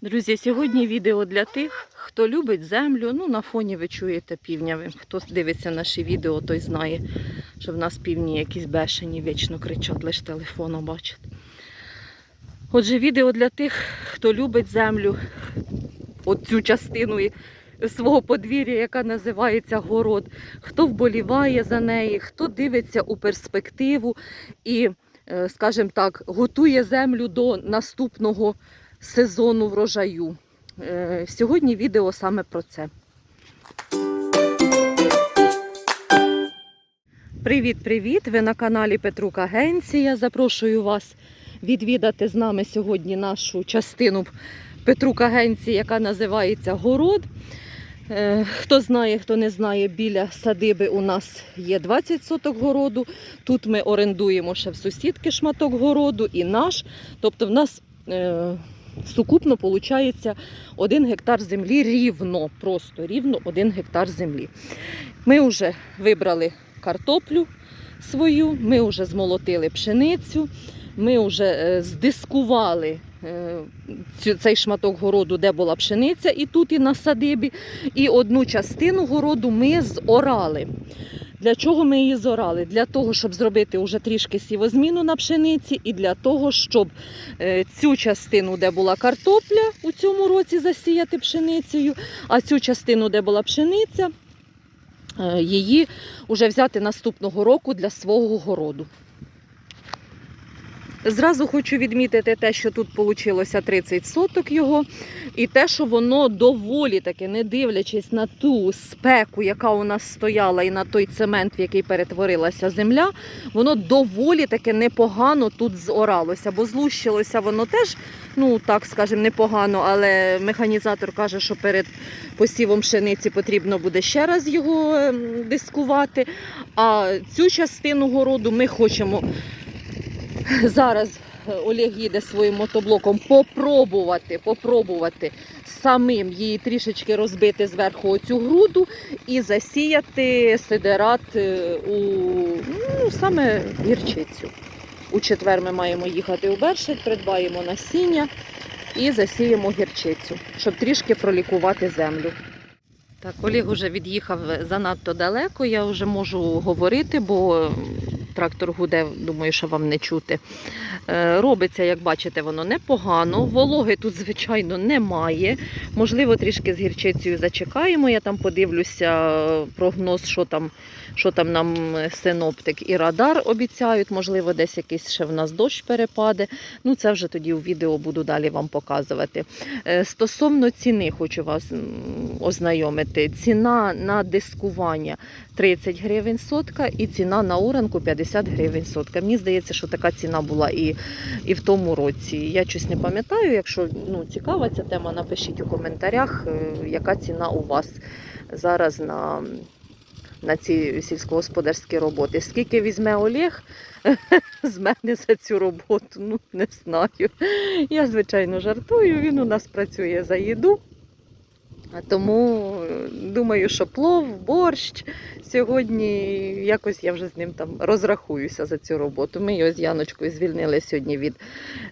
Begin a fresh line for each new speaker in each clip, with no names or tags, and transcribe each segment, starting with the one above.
Друзі, сьогодні відео для тих, хто любить землю. Ну, на фоні ви чуєте півня. Хто дивиться наші відео, той знає, що в нас півні якісь бешені вічно кричать, лише телефоном бачать. Отже, відео для тих, хто любить землю, оцю частину свого подвір'я, яка називається город, хто вболіває за неї, хто дивиться у перспективу і, е, скажімо так, готує землю до наступного сезону врожаю. Е, Сьогодні відео саме про це. Привіт-привіт! Ви на каналі Петрук Агенція. Запрошую вас відвідати з нами сьогодні нашу частину Петрук Агенції, яка називається Город. Е, Хто знає, хто не знає, біля садиби у нас є 20 соток городу. Тут ми орендуємо ще в сусідки шматок городу і наш. Тобто в нас е, сукупно виходить 1 гектар землі рівно, просто рівно 1 гектар землі. Ми вже вибрали картоплю свою, ми вже змолотили пшеницю, ми вже е, здискували е, цей шматок городу, де була пшениця, і тут, і на садибі. І одну частину городу ми зорали. Для чого ми її зорали? Для того, щоб зробити вже трішки сівозміну на пшениці, і для того, щоб е, цю частину, де була картопля, у цьому році засіяти пшеницею, а цю частину, де була пшениця, е, її вже взяти наступного року для свого городу. Зразу хочу відмітити те, що тут вийшло 30 соток його, і те, що воно доволі таки, не дивлячись на ту спеку, яка у нас стояла, і на той цемент, в який перетворилася земля, воно доволі таки непогано тут зоралося, бо злущилося воно теж, ну так скажемо, непогано, але механізатор каже, що перед посівом пшениці потрібно буде ще раз його ем, дискувати. А цю частину городу ми хочемо зараз е, Олег їде своїм мотоблоком попробувати, попробувати самим її трішечки розбити зверху оцю груду і засіяти сидерат е, у ну, саме гірчицю. У четвер ми маємо їхати у Бершик, придбаємо насіння і засіємо гірчицю, щоб трішки пролікувати землю. Так, Олег вже від'їхав занадто далеко, я вже можу говорити, бо трактор гуде, думаю, що вам не чути. Е, Робиться, як бачите, воно непогано. Вологи тут, звичайно, немає. Можливо, трішки з гірчицею зачекаємо. Я там подивлюся е, прогноз, що там, що там нам синоптик і радар обіцяють. Можливо, десь якийсь ще в нас дощ перепаде. Ну, це вже тоді у відео буду далі вам показувати. Е, Стосовно ціни, хочу вас ознайомити. Ціна на дискування 30 гривень сотка і ціна на оранку 50 гривень сотка. Мені здається, що така ціна була і, і в тому році. Я щось не пам'ятаю. Якщо ну, цікава ця тема, напишіть у коментарях, е, яка ціна у вас зараз на, на ці сільськогосподарські роботи. Скільки візьме Олег з мене за цю роботу? Ну, не знаю. Я, звичайно, жартую, він у нас працює за їду. Тому е, думаю, що плов, борщ сьогодні якось я вже з ним там розрахуюся за цю роботу. Ми його з Яночкою звільнили сьогодні від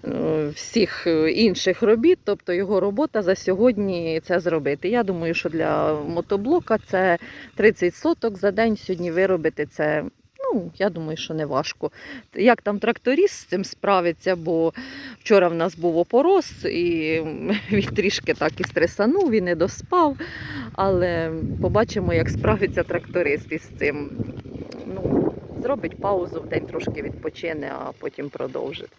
е, всіх е, інших робіт, тобто його робота за сьогодні це зробити. Я думаю, що для мотоблока це 30 соток за день сьогодні виробити це. Ну, я думаю, що не важко. Як там тракторист з цим справиться, бо вчора в нас був опорос, і він трішки так і стресанув, і не доспав. Але побачимо, як справиться тракторист із цим. Ну, зробить паузу в день, трошки відпочине, а потім продовжить.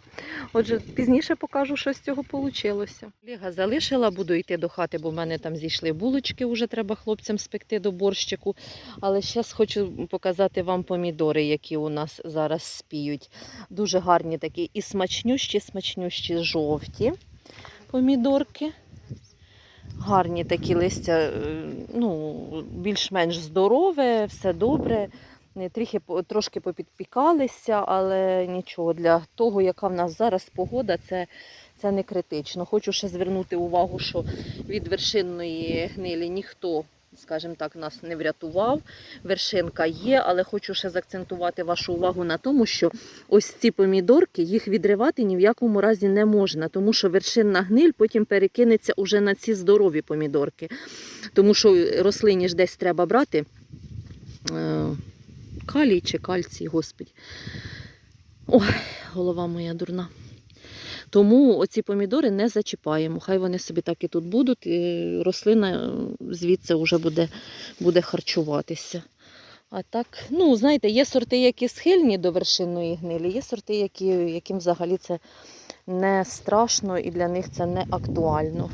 Отже, пізніше покажу, що з цього вийшло. Олега залишила, буду йти до хати, бо в мене там зійшли булочки, вже треба хлопцям спекти до борщику. Але зараз хочу показати вам помідори, які у нас зараз спіють. Дуже гарні такі і смачнющі, смачнющі жовті помідорки. Гарні такі листя, е, ну, більш-менш здорове, все добре. Трохи, трошки попідпікалися, але нічого. Для того, яка в нас зараз погода, це, це не критично. Хочу ще звернути увагу, що від вершинної гнилі ніхто скажімо так, нас не врятував. Вершинка є, але хочу ще заакцентувати вашу увагу на тому, що ось ці помідорки, їх відривати ні в якому разі не можна, тому що вершинна гниль потім перекинеться уже на ці здорові помідорки. Тому що рослині ж десь треба брати е, калій чи кальцій, господі. Ой, голова моя дурна. Тому оці помідори не зачіпаємо. Хай вони собі так і тут будуть. і Рослина е, звідси вже буде, буде харчуватися. А так, ну, знаєте, є сорти, які схильні до вершинної гнилі, є сорти, які, яким взагалі це не страшно і для них це не актуально.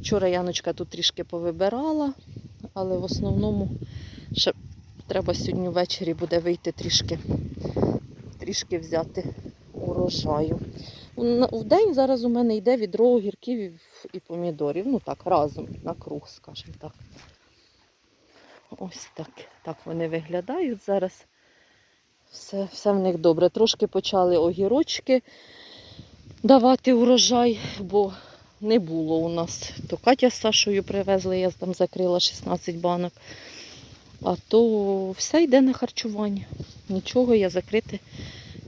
Вчора Яночка тут трішки повибирала, але в основному ще треба сьогодні ввечері буде вийти трішки, трішки взяти урожаю. В день зараз у мене йде відро огірків і помідорів. Ну так, разом на круг, скажімо так. Ось так. Так вони виглядають зараз. Все, все в них добре. Трошки почали огірочки давати урожай, бо не було у нас. То Катя з Сашою привезли, я там закрила 16 банок. А то все йде на харчування. Нічого я закрити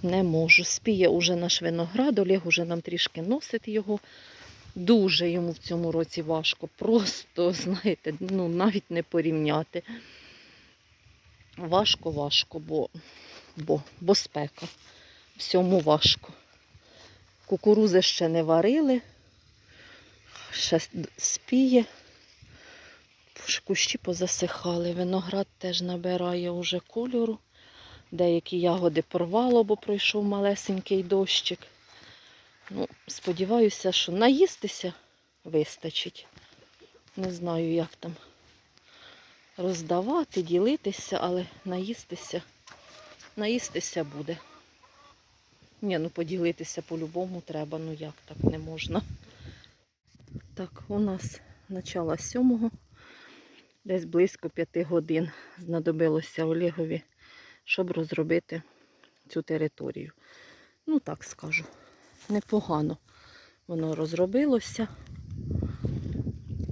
не можу. Спіє уже наш виноград, Олег уже нам трішки носить його. Дуже йому в цьому році важко. Просто, знаєте, ну навіть не порівняти. Важко, важко, бо, бо, бо спека. Всьому важко. Кукурузи ще не варили, ще спіє. Кущі позасихали. Виноград теж набирає уже кольору. Деякі ягоди порвало, бо пройшов малесенький дощик. Ну, сподіваюся, що наїстися вистачить. Не знаю, як там роздавати, ділитися, але наїстися, наїстися буде. Ні, ну поділитися по-любому треба, ну як так не можна. Так, у нас начало сьомого, десь близько п'яти годин знадобилося Олегові, щоб розробити цю територію. Ну так скажу, непогано воно розробилося,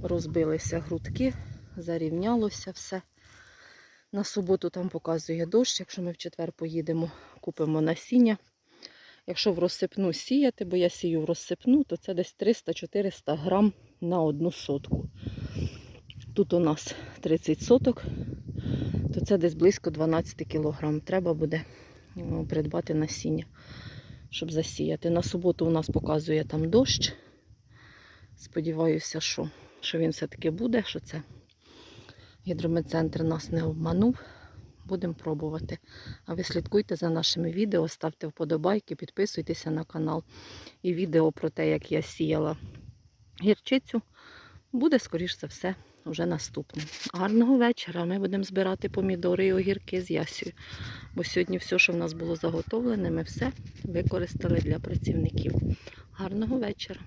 розбилися грудки, зарівнялося все. На суботу там показує дощ, якщо ми в четвер поїдемо, купимо насіння. Якщо в розсипну сіяти, бо я сію в розсипну, то це десь 300-400 грам на одну сотку. Тут у нас 30 соток, то це десь близько 12 кілограм. Треба буде ну, придбати насіння, щоб засіяти. На суботу у нас показує там дощ. Сподіваюся, що, що він все-таки буде, що це гідрометцентр нас не обманув. Будемо пробувати. А ви слідкуйте за нашими відео, ставте вподобайки, підписуйтеся на канал. І відео про те, як я сіяла гірчицю, буде, скоріш за все, вже наступне. Гарного вечора. Ми будемо збирати помідори і огірки з ясію. Бо сьогодні все, що в нас було заготовлене, ми все використали для працівників. Гарного вечора.